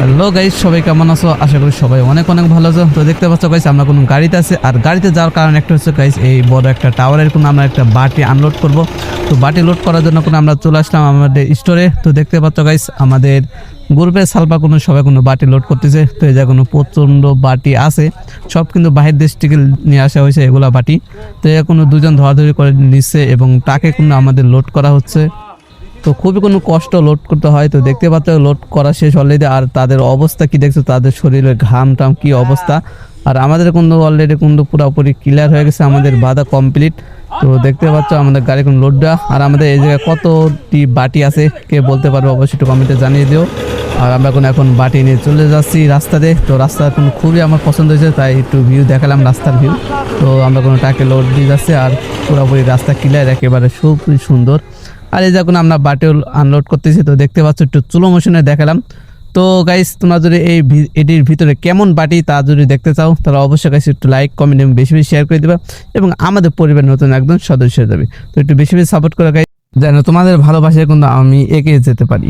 Hello guys, সবাই কেমন আছো? আশা করি সবাই অনেক অনেক ভালো আছো। তো দেখতে পাচ্ছ গাইস, আমরা কোনো গাড়িতে আছে। আর গাড়িতে যাওয়ার কারণ একটা হচ্ছে গাইস, এই বড় একটা টাওয়ারের কোনো আমরা একটা বাটি আনলোড করব। তো বাটি লোড করার জন্য কোনো আমরা চলে আসলাম আমাদের স্টোরে তো দেখতে পাচ্ছ গাইস, আমাদের গ্রুপে সালপা কোনো সবাই কোনো বাটি লোড করতেছে। তো এই যা কোনো প্রচণ্ড বাটি আছে। সব কিন্তু বাহির দেশ থেকে নিয়ে আসা হয়েছে এগুলা বাটি। তো এই কোনো দুজন ধরাধরি করে নিচ্ছে এবং তাকে কোনো আমাদের লোড করা হচ্ছে। তো খুবই কোনো কষ্ট লোড করতে হয়। তো দেখতে পাচ্ছ, লোড করা শেষ অলরেডি আর তাদের অবস্থা কি দেখছ? তাদের শরীরের ঘাম টাম কি অবস্থা? আর আমাদের কিন্তু অলরেডি কিন্তু পুরোপুরি ক্লিয়ার হয়ে গেছে, আমাদের বাধা কমপ্লিট তো দেখতে পাচ্ছ, আমাদের গাড়ি কোন লোডটা আর আমাদের এই জায়গায় কতটি বাটি আছে, কে বলতে পারবে অবশ্যই একটু কমেন্টে জানিয়ে দিও। আর আমরা এখন এখন বাটি নিয়ে চলে যাচ্ছি রাস্তাতে। তো রাস্তা এখন খুবই আমার পছন্দ হয়েছে, তাই একটু ভিউ দেখালাম রাস্তার ভিউ তো আমরা কোনো টাকে লোড দিয়ে যাচ্ছে, আর পুরোপুরি রাস্তা ক্লিয়ার একেবারে খুবই সুন্দর। আর এই যখন আমরা বাটিও আনলোড করতেছি, তো দেখতে পাচ্ছ একটু চুলো মোশনে দেখালাম। তো গাইস তোমরা যদি এই এটির ভিতরে কেমন বাটি তা যদি দেখতে চাও, তাহলে অবশ্যই গাইস একটু লাইক কমেন্ট এবং বেশি বেশি শেয়ার করে দেবে এবং আমাদের পরিবার নতুন একদম সদস্য হয়ে যাবে। তো একটু বেশি বেশি সাপোর্ট করে গাইস যেন তোমাদের ভালোবাসায় কিন্তু আমি এগিয়ে যেতে পারি।